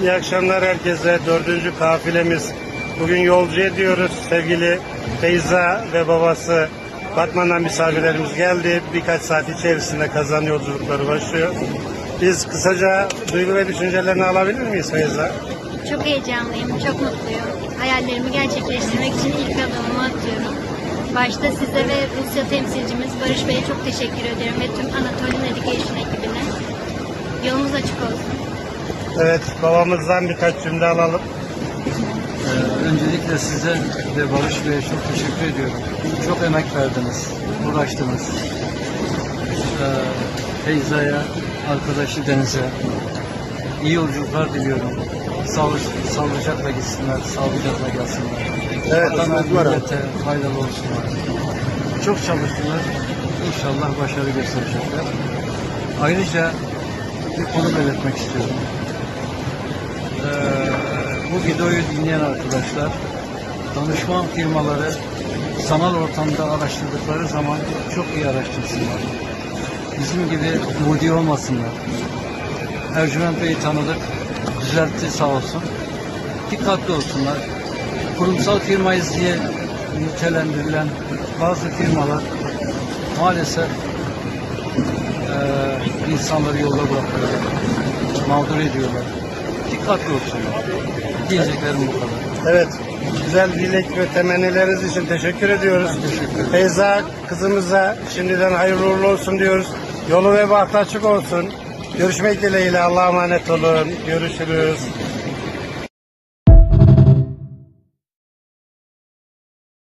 İyi akşamlar herkese. Dördüncü kafilemiz. Bugün yolcu ediyoruz. Sevgili Feyza ve babası Batman'dan misafirlerimiz geldi. Birkaç saat içerisinde kazan yolculukları başlıyor. Biz kısaca duygu ve düşüncelerini alabilir miyiz Feyza? Çok heyecanlıyım, çok mutluyum. Hayallerimi gerçekleştirmek için ilk adımımı atıyorum. Başta size ve Rusya temsilcimiz Barış Bey'e çok teşekkür ederim ve tüm Anatoly Navigation ekibine. Yolunuz açık olsun. Evet, babamızdan birkaç cümle alalım. Ee, öncelikle size ve Barış Bey'e çok teşekkür ediyorum. Çok emek verdiniz, uğraştınız. Ee, Feyza'ya, arkadaşı Deniz'e iyi yolculuklar diliyorum. Sağlık, sağlıcakla gitsinler, sağlıcakla gelsinler. Evet, Vatana, millete faydalı olsunlar. Çok çalıştılar. İnşallah başarı gösterecekler. Ayrıca bir konu belirtmek istiyorum. Ee, bu videoyu dinleyen arkadaşlar danışman firmaları sanal ortamda araştırdıkları zaman çok iyi araştırsınlar. Bizim gibi mudi olmasınlar. Ercüment Bey'i tanıdık. Düzeltti sağ olsun. Dikkatli olsunlar. Kurumsal firmayız diye nitelendirilen bazı firmalar maalesef eee insanları yolda bırakıyorlar. Mağdur ediyorlar. Dikkatli olsunlar. Diyeceklerim bu kadar. Evet, güzel dilek ve temennileriniz için teşekkür ediyoruz. Teşekkür ederim. Feyza kızımıza şimdiden hayırlı uğurlu olsun diyoruz. Yolu ve bahtı açık olsun. Görüşmek dileğiyle Allah'a emanet olun. Görüşürüz.